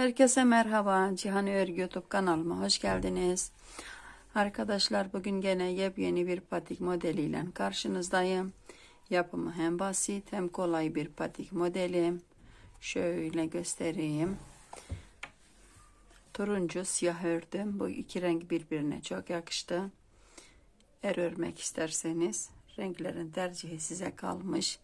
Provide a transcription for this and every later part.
Herkese merhaba. Cihan Örgü YouTube kanalıma hoş geldiniz. Arkadaşlar bugün gene yepyeni bir patik modeliyle karşınızdayım. Yapımı hem basit hem kolay bir patik modeli. Şöyle göstereyim. Turuncu siyah ördüm. Bu iki renk birbirine çok yakıştı. Er örmek isterseniz renklerin tercihi size kalmış.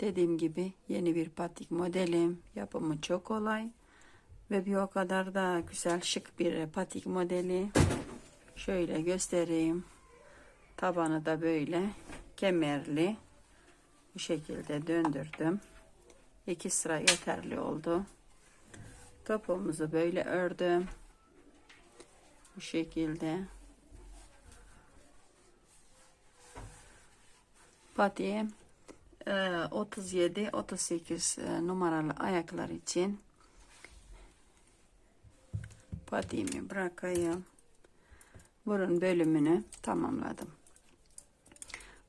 Dediğim gibi yeni bir patik modelim. Yapımı çok kolay. Ve bir o kadar da güzel şık bir patik modeli. Şöyle göstereyim. Tabanı da böyle kemerli. Bu şekilde döndürdüm. İki sıra yeterli oldu. Topuğumuzu böyle ördüm. Bu şekilde. Patiğe 37-38 numaralı ayaklar için patiğimi bırakayım. Burun bölümünü tamamladım.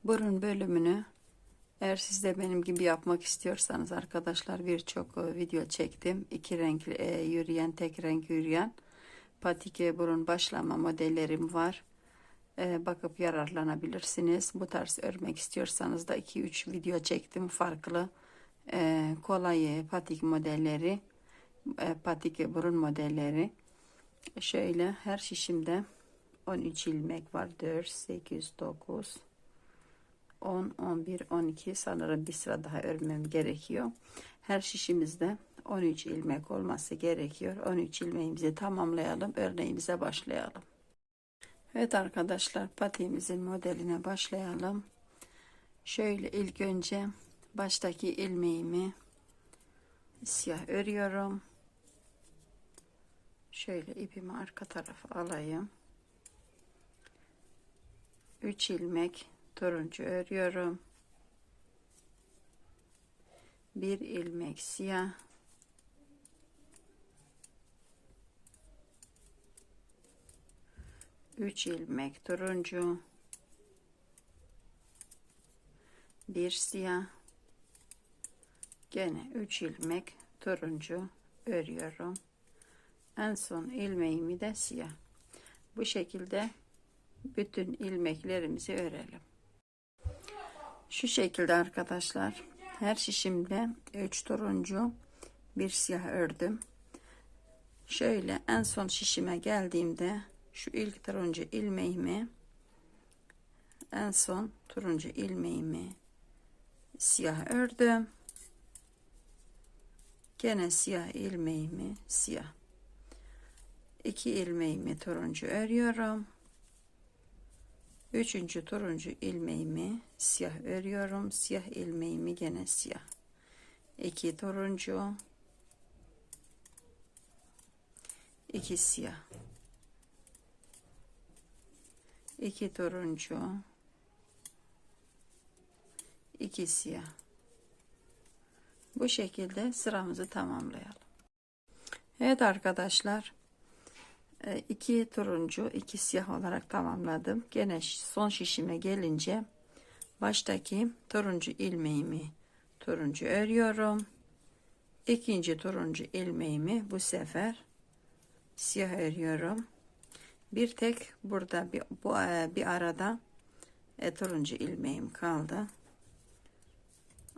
Burun bölümünü eğer siz de benim gibi yapmak istiyorsanız arkadaşlar birçok video çektim. İki renk e, yürüyen, tek renk yürüyen patik burun başlama modellerim var. E, bakıp yararlanabilirsiniz. Bu tarz örmek istiyorsanız da 2-3 video çektim. Farklı e, kolay patik modelleri, e, patik burun modelleri. Şöyle her şişimde 13 ilmek var. 4, 8, 9, 10, 11, 12 sanırım bir sıra daha örmem gerekiyor. Her şişimizde 13 ilmek olması gerekiyor. 13 ilmeğimizi tamamlayalım. Örneğimize başlayalım. Evet arkadaşlar patiğimizin modeline başlayalım. Şöyle ilk önce baştaki ilmeğimi siyah örüyorum. Şöyle ipimi arka tarafa alayım. 3 ilmek turuncu örüyorum. Bir ilmek siyah. Üç ilmek turuncu. Bir siyah. Gene üç ilmek turuncu örüyorum. En son ilmeğimi de siyah. Bu şekilde bütün ilmeklerimizi örelim. Şu şekilde arkadaşlar her şişimde 3 turuncu bir siyah ördüm. Şöyle en son şişime geldiğimde şu ilk turuncu ilmeğimi en son turuncu ilmeğimi siyah ördüm. Gene siyah ilmeğimi siyah. 2 ilmeğimi turuncu örüyorum. Üçüncü turuncu ilmeğimi siyah örüyorum. Siyah ilmeğimi gene siyah. 2 turuncu. 2 siyah. 2 turuncu. 2 siyah. Bu şekilde sıramızı tamamlayalım. Evet arkadaşlar. E, iki turuncu iki siyah olarak tamamladım. Gene son şişime gelince baştaki turuncu ilmeğimi turuncu örüyorum. İkinci turuncu ilmeğimi bu sefer siyah örüyorum. Bir tek burada bir, bu e, bir arada e, turuncu ilmeğim kaldı.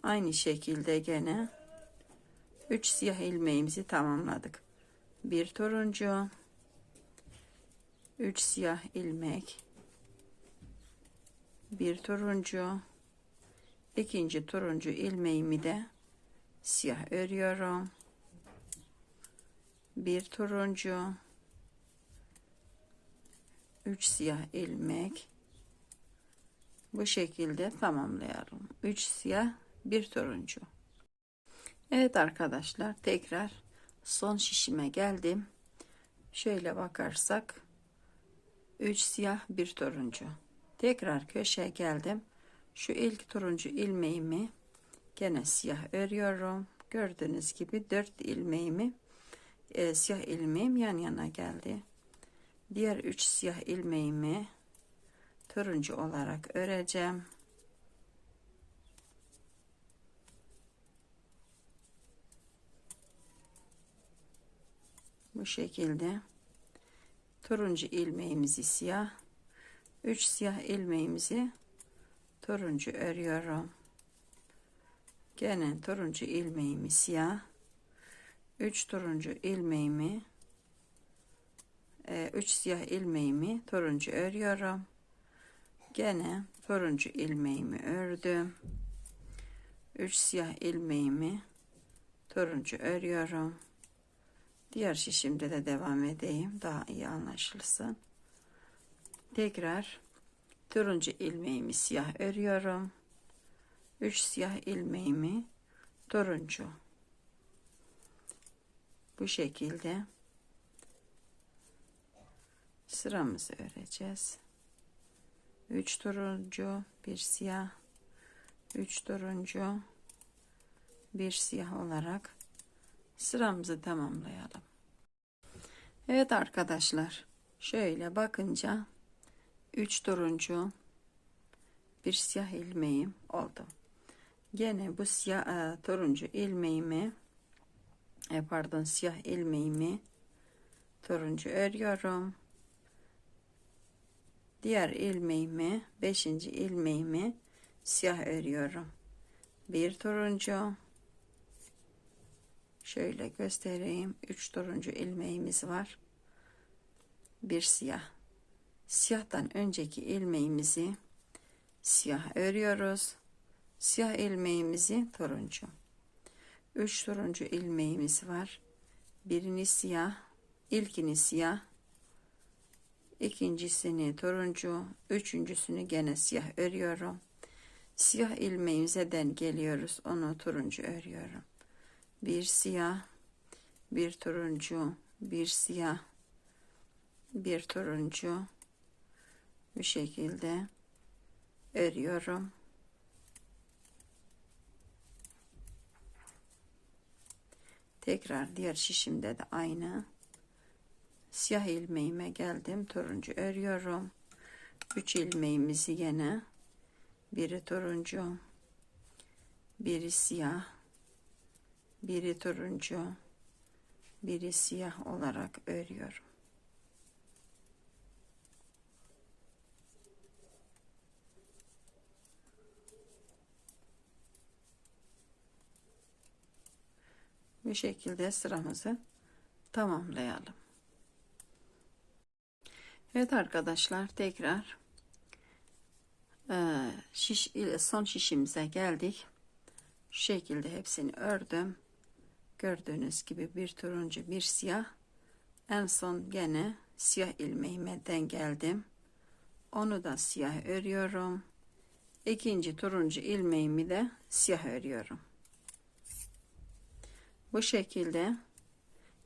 Aynı şekilde gene 3 siyah ilmeğimizi tamamladık. Bir turuncu 3 siyah ilmek. Bir turuncu. İkinci turuncu ilmeğimi de siyah örüyorum. Bir turuncu. 3 siyah ilmek. Bu şekilde tamamlayalım. 3 siyah bir turuncu. Evet arkadaşlar tekrar son şişime geldim. Şöyle bakarsak 3 siyah bir turuncu. Tekrar köşeye geldim. Şu ilk turuncu ilmeğimi gene siyah örüyorum. Gördüğünüz gibi 4 ilmeğimi e, siyah ilmeğim yan yana geldi. Diğer 3 siyah ilmeğimi turuncu olarak öreceğim. Bu şekilde turuncu ilmeğimizi siyah, 3 siyah ilmeğimizi turuncu örüyorum. Gene turuncu ilmeğimi siyah, 3 turuncu ilmeğimi 3 siyah ilmeğimi turuncu örüyorum. Gene turuncu ilmeğimi ördüm. 3 siyah ilmeğimi turuncu örüyorum. Diğer şişimde de devam edeyim. Daha iyi anlaşılsın. Tekrar turuncu ilmeğimi siyah örüyorum. 3 siyah ilmeğimi turuncu. Bu şekilde sıramızı öreceğiz. 3 turuncu, bir siyah, 3 turuncu, bir siyah olarak sıramızı tamamlayalım. Evet arkadaşlar, şöyle bakınca 3 turuncu, bir siyah ilmeğim oldu. Gene bu siyah e, turuncu ilmeğimi e, pardon siyah ilmeğimi turuncu örüyorum. Diğer ilmeğimi, beşinci ilmeğimi siyah örüyorum. Bir turuncu. Şöyle göstereyim. Üç turuncu ilmeğimiz var. Bir siyah. Siyahtan önceki ilmeğimizi siyah örüyoruz. Siyah ilmeğimizi turuncu. Üç turuncu ilmeğimiz var. Birini siyah, ilkini siyah, ikincisini turuncu, üçüncüsünü gene siyah örüyorum. Siyah ilmeğimize den geliyoruz. Onu turuncu örüyorum. Bir siyah, bir turuncu, bir siyah, bir turuncu. Bu şekilde örüyorum. Tekrar diğer şişimde de aynı siyah ilmeğime geldim turuncu örüyorum 3 ilmeğimizi yine biri turuncu biri siyah biri turuncu biri siyah olarak örüyorum bu şekilde sıramızı tamamlayalım Evet arkadaşlar tekrar e, şiş ile son şişimize geldik. Şu şekilde hepsini ördüm. Gördüğünüz gibi bir turuncu bir siyah. En son gene siyah ilmeğime geldim. Onu da siyah örüyorum. İkinci turuncu ilmeğimi de siyah örüyorum. Bu şekilde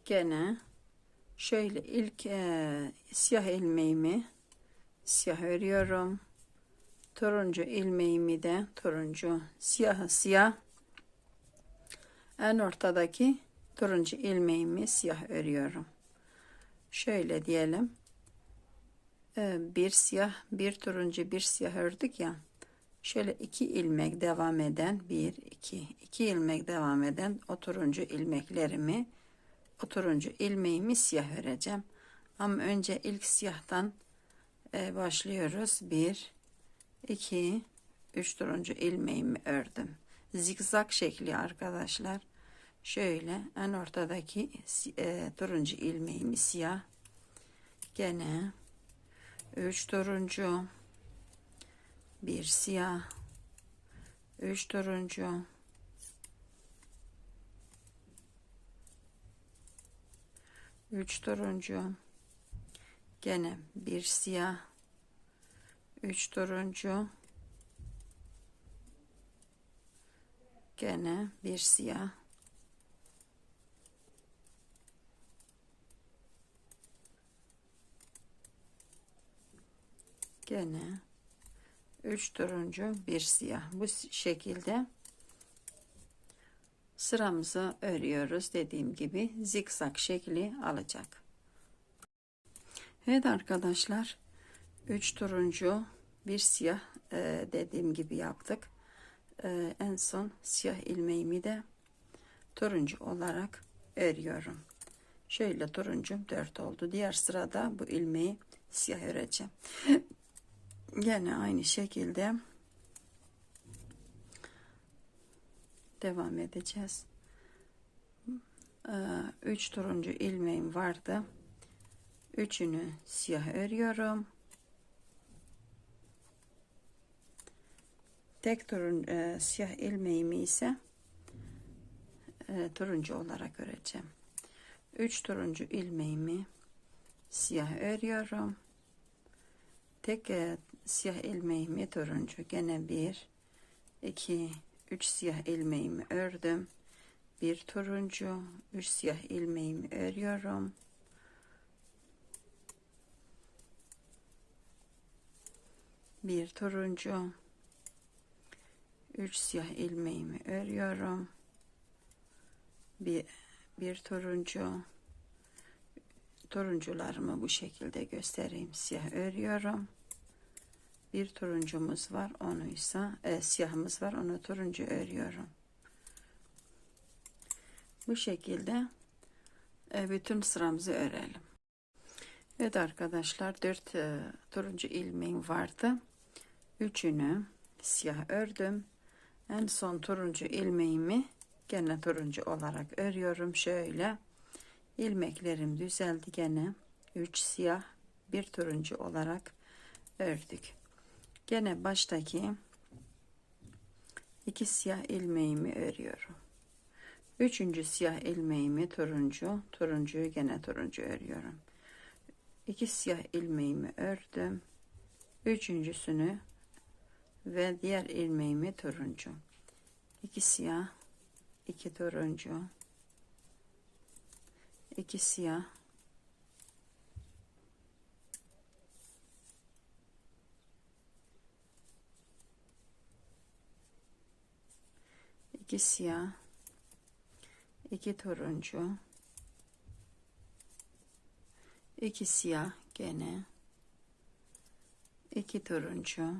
gene Şöyle ilk e, siyah ilmeğimi siyah örüyorum. Turuncu ilmeğimi de turuncu siyah siyah. En ortadaki turuncu ilmeğimi siyah örüyorum. Şöyle diyelim. E, bir siyah, bir turuncu, bir siyah ördük ya. Şöyle iki ilmek devam eden bir, iki, iki ilmek devam eden o turuncu ilmeklerimi o turuncu ilmeğimi siyah öreceğim. Ama önce ilk siyahtan e, başlıyoruz. 1 2 3 turuncu ilmeğimi ördüm. Zikzak şekli arkadaşlar. Şöyle en ortadaki e, turuncu ilmeğimi siyah. Gene 3 turuncu bir siyah. 3 turuncu. 3 turuncu. Gene bir siyah. 3 turuncu. Gene bir siyah gene 3 turuncu bir siyah bu şekilde sıramızı örüyoruz. Dediğim gibi zikzak şekli alacak. Evet arkadaşlar 3 turuncu bir siyah e, dediğim gibi yaptık. E, en son siyah ilmeğimi de turuncu olarak örüyorum. Şöyle turuncum 4 oldu. Diğer sırada bu ilmeği siyah öreceğim. Yine aynı şekilde devam edeceğiz. 3 turuncu ilmeğim vardı. Üçünü siyah örüyorum. Tek turun e, siyah ilmeğimi ise e, turuncu olarak öreceğim. 3 turuncu ilmeğimi siyah örüyorum. Tek e, siyah ilmeğimi turuncu. Gene 1 2 3 siyah ilmeğimi ördüm. Bir turuncu, 3 siyah ilmeğimi örüyorum. Bir turuncu, 3 siyah ilmeğimi örüyorum. Bir, bir turuncu, turuncularımı bu şekilde göstereyim. Siyah örüyorum. Bir turuncumuz var, onu ise e, siyahımız var, onu turuncu örüyorum. Bu şekilde e, bütün sıramızı örelim. Evet arkadaşlar 4 e, turuncu ilmeğim vardı. Üçünü siyah ördüm. En son turuncu ilmeğimi gene turuncu olarak örüyorum. Şöyle ilmeklerim düzeldi gene. 3 siyah bir turuncu olarak ördük. Gene baştaki iki siyah ilmeğimi örüyorum. Üçüncü siyah ilmeğimi turuncu, turuncuyu gene turuncu örüyorum. İki siyah ilmeğimi ördüm. Üçüncüsünü ve diğer ilmeğimi turuncu. İki siyah, iki turuncu, iki siyah, iki siyah, iki turuncu, iki siyah gene, iki turuncu,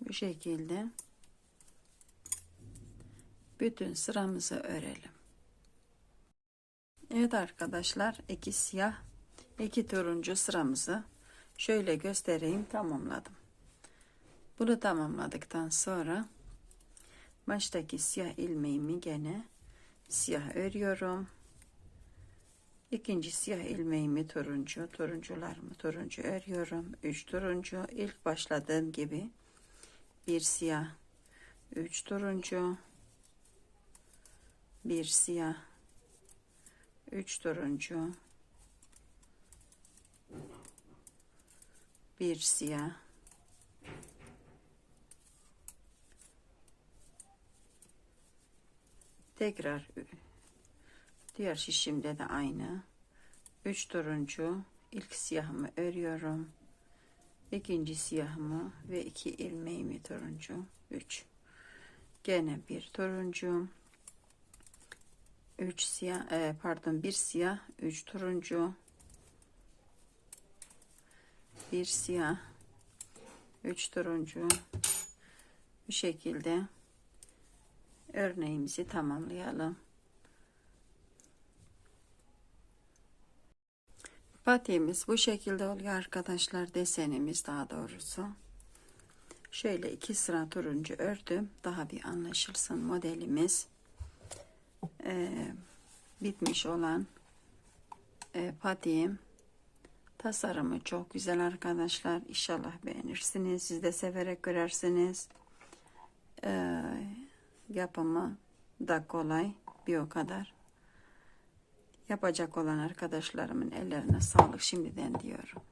bu şekilde bütün sıramızı örelim. Evet arkadaşlar iki siyah iki turuncu sıramızı şöyle göstereyim tamamladım. Bunu tamamladıktan sonra baştaki siyah ilmeğimi gene siyah örüyorum. İkinci siyah ilmeğimi turuncu, turuncularımı turuncu örüyorum. Üç turuncu ilk başladığım gibi bir siyah, üç turuncu, bir siyah, üç turuncu, bir siyah. Tekrar diğer şişimde de aynı. Üç turuncu ilk siyahımı örüyorum. İkinci siyahımı ve iki ilmeğimi turuncu. Üç. Gene bir turuncu. Üç siyah e, pardon bir siyah üç turuncu bir siyah, üç turuncu bu şekilde örneğimizi tamamlayalım. Patiğimiz bu şekilde oluyor arkadaşlar. Desenimiz daha doğrusu. Şöyle iki sıra turuncu ördüm. Daha bir anlaşılsın modelimiz. Ee, bitmiş olan e, patiğim. Tasarımı çok güzel arkadaşlar. İnşallah beğenirsiniz. Siz de severek görersiniz. Ee, yapımı da kolay. Bir o kadar. Yapacak olan arkadaşlarımın ellerine sağlık şimdiden diyorum.